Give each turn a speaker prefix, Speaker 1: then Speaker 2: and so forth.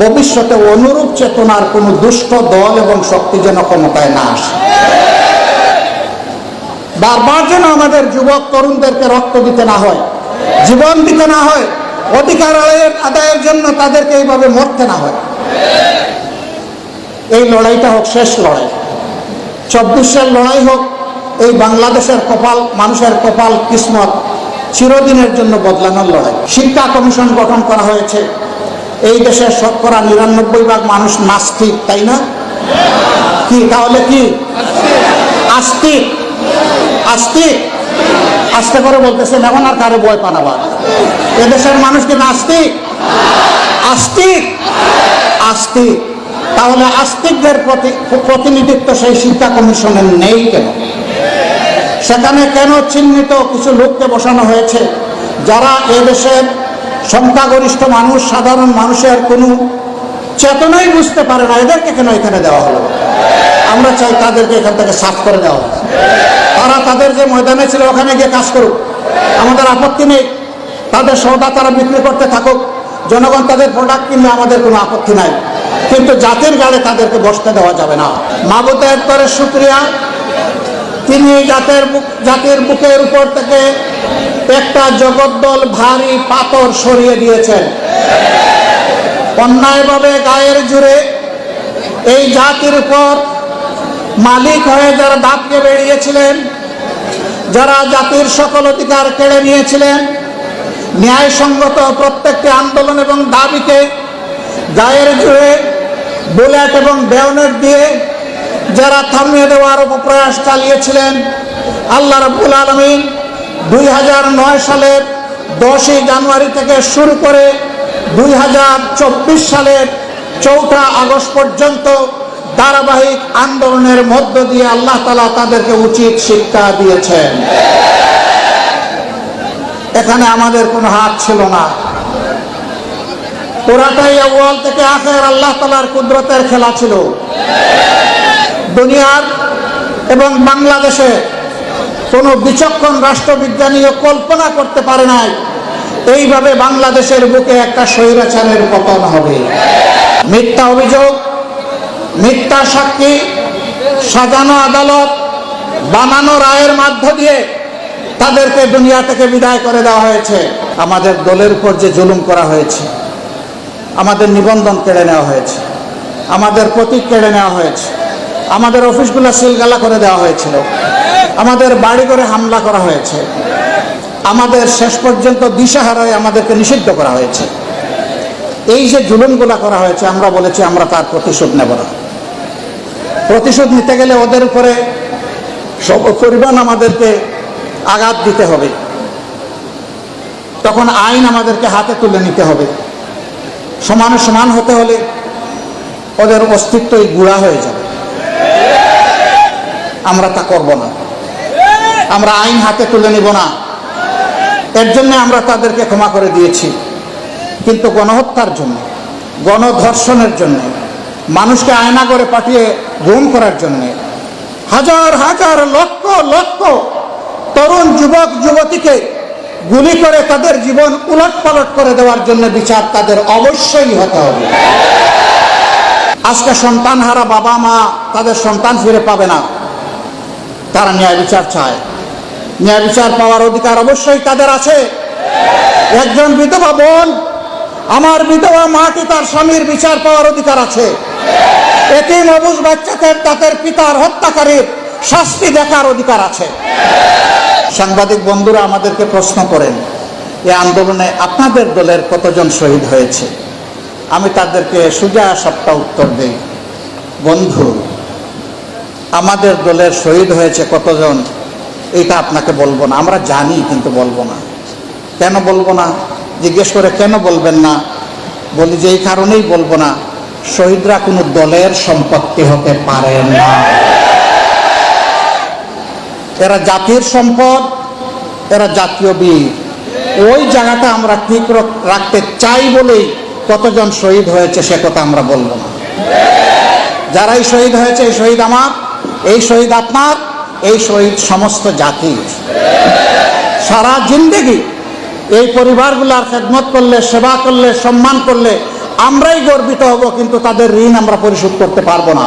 Speaker 1: ভবিষ্যতে অনুরূপ চেতনার কোনো দুষ্ট দল এবং শক্তি যেন ক্ষমতায় না আসে। বারবার যেন আমাদের যুবক তরুণদেরকে রক্ত দিতে না হয়, জীবন দিতে না হয়, অধিকার আদায়ের জন্য তাদেরকে এইভাবে মরতে না হয়। এই লড়াইটা হোক, শেষ লড়াই। চব্বিশের লড়াই হোক, এই বাংলাদেশের কপাল, মানুষের কপাল, কিসমত চিরদিনের জন্য বদলানোর লড়াই। শিক্ষা কমিশন গঠন করা হয়েছে। এই দেশের শতকরা নিরানব্বই ভাগ মানুষ নাস্তিক, তাই না? কি, তাহলে কি? আস্তিক। আস্তিক? আস্তে করে বলতেছেন, এখন আর কারও বয় পানাবার এদেশের মানুষ কি নাস্তিক? আস্তিক। আস্তিক। তাহলে আস্তিকদের প্রতি- প্রতিনিধিত্ব সেই শিক্ষা কমিশনের নেই কেন? সেখানে কেন চিহ্নিত কিছু লোককে বসানো হয়েছে? যারা এদেশের সংখ্যাগরিষ্ঠ মানুষ, সাধারণ মানুষের কোনো চেতনাই বুঝতে পারে না। এদেরকে কেন এখানে দেওয়া হলো? আমরা চাই তাদেরকে এখান থেকে সাফ করে দেওয়া। তারা তাদের যে ময়দানে ছিল, ওখানে গিয়ে কাজ করুক। আমাদের আপত্তি নেই। তাদের সৌদা তারা বিক্রি করতে থাকুক। জনগণ তাদের প্রোডাক্ট কিনলে আমাদের কোনো আপত্তি নাই। কিন্তু জাতির গাড়ে তাদেরকে বসতে দেওয়া যাবে না। মাবুদের করে শুক্রিয়া। তিনি জাতের জাতির বুকের উপর থেকে একটা জগদ্দল ভারী পাথর সরিয়ে দিয়েছেন। অন্যায়ভাবে গায়ের জুড়ে এই জাতির উপর মালিক হয়ে যারা দাপকে বেরিয়েছিলেন যারা জাতির সকল অধিকার কেড়ে নিয়েছিলেন, ন্যায়সঙ্গত প্রত্যেকটি আন্দোলন এবং দাবিকে গায়ের জুড়ে বুলেট এবং বেয়নেট দিয়ে যারা থামিয়ে দেওয়ার প্রয়াস চালিয়েছিলেন, আল্লাহ রাব্বুল আলমিন দুই হাজার নয় সালের দশই জানুয়ারি থেকে শুরু করে দুই হাজার চব্বিশ সালের চৌঠা আগস্ট পর্যন্ত ধারাবাহিক আন্দোলনের মধ্য দিয়ে আল্লাহ তালা তাদেরকে উচিত শিক্ষা দিয়েছেন। এখানে আমাদের কোনো হাত ছিল না। পুরাটাই আউয়াল থেকে আখের আল্লাহ তালার কুদরতের খেলা ছিল। দুনিয়ার এবং বাংলাদেশে কোনো বিচক্ষণ রাষ্ট্রবিজ্ঞানীও কল্পনা করতে পারে নাই। এইভাবে বাংলাদেশের বুকে একটা স্বৈরাচারের পতন হবে। মিথ্যা অভিযোগ, মিথ্যা সাক্ষী, সাজানো আদালত, বানানো রায়ের মাধ্য দিয়ে তাদেরকে দুনিয়া থেকে বিদায় করে দেওয়া হয়েছে। আমাদের দলের উপর যে জুলুম করা হয়েছে, আমাদের নিবন্ধন কেড়ে নেওয়া হয়েছে, আমাদের প্রতীক কেড়ে নেওয়া হয়েছে। আমাদের অফিসগুলো সিলগালা করে দেওয়া হয়েছিল। আমাদের বাড়ি করে হামলা করা হয়েছে। আমাদের শেষ পর্যন্ত দিশাহারায় আমাদেরকে নিষিদ্ধ করা হয়েছে। এই যে জুলুমগুলা করা হয়েছে, আমরা বলেছি আমরা তার প্রতিশোধ নেব না। প্রতিশোধ নিতে গেলে ওদের উপরে পরিমাণ আমাদেরকে আঘাত দিতে হবে। তখন আইন আমাদেরকে হাতে তুলে নিতে হবে। সমান সমান হতে হলে ওদের অস্তিত্বই গুড়া হয়ে যাবে। আমরা তা করব না। আমরা আইন হাতে তুলে নিব না। এর জন্য আমরা তাদেরকে ক্ষমা করে দিয়েছি। কিন্তু গণহত্যার জন্য, গণধর্ষণের জন্য, মানুষকে আয়না করে পাঠিয়ে গুম করার জন্য, হাজার হাজার, লক্ষ লক্ষ তরুণ যুবক, যুবতীকে গুলি করে তাদের জীবন উলট পালট করে দেওয়ার জন্য বিচার তাদের অবশ্যই হতে হবে। আজকে সন্তান হারা বাবা মা তাদের সন্তান ফিরে পাবে না। তারা ন্যায় বিচার চায়। ন্যায় বিচার পাওয়ার অধিকার অবশ্যই তাদের আছে। একজন বিধবা বোন, আমার বিধবা মাটি তার স্বামীর বিচার পাওয়ার অধিকার আছে। এতিম অবুজ বাচ্চাদের তাদের পিতার হত্যাকারীর শাস্তি দেখার অধিকার আছে। সাংবাদিক বন্ধুরা আমাদেরকে প্রশ্ন করেন এই আন্দোলনে আপনাদের দলের কতজন শহীদ হয়েছে? আমি তাদেরকে সুজা সপ্তাহ উত্তর দিই। বন্ধু আমাদের দলের শহীদ হয়েছে কতজন এটা আপনাকে বলব না। আমরা জানি, কিন্তু বলব না। কেন বলব না? জিজ্ঞেস করে কেন বলবেন না? বলি যে এই কারণেই বলব না। শহীদরা কোনো দলের সম্পত্তি হতে পারে না। এরা জাতির সম্পদ, এরা জাতীয় বীর। ওই জায়গাটা আমরা ঠিক রাখতে চাই বলেই কতজন শহীদ হয়েছে সে কথা আমরা বলব না। যারাই শহীদ হয়েছে, এই শহীদ আমার। এই শহীদ আপনার, এই শহীদ সমস্ত জাতির। সারা জিন্দেগি এই পরিবারগুলার খেদমত করলে, সেবা করলে, সম্মান করলে আমরাই গর্বিত হব, কিন্তু তাদের ঋণ আমরা পরিশোধ করতে পারব না।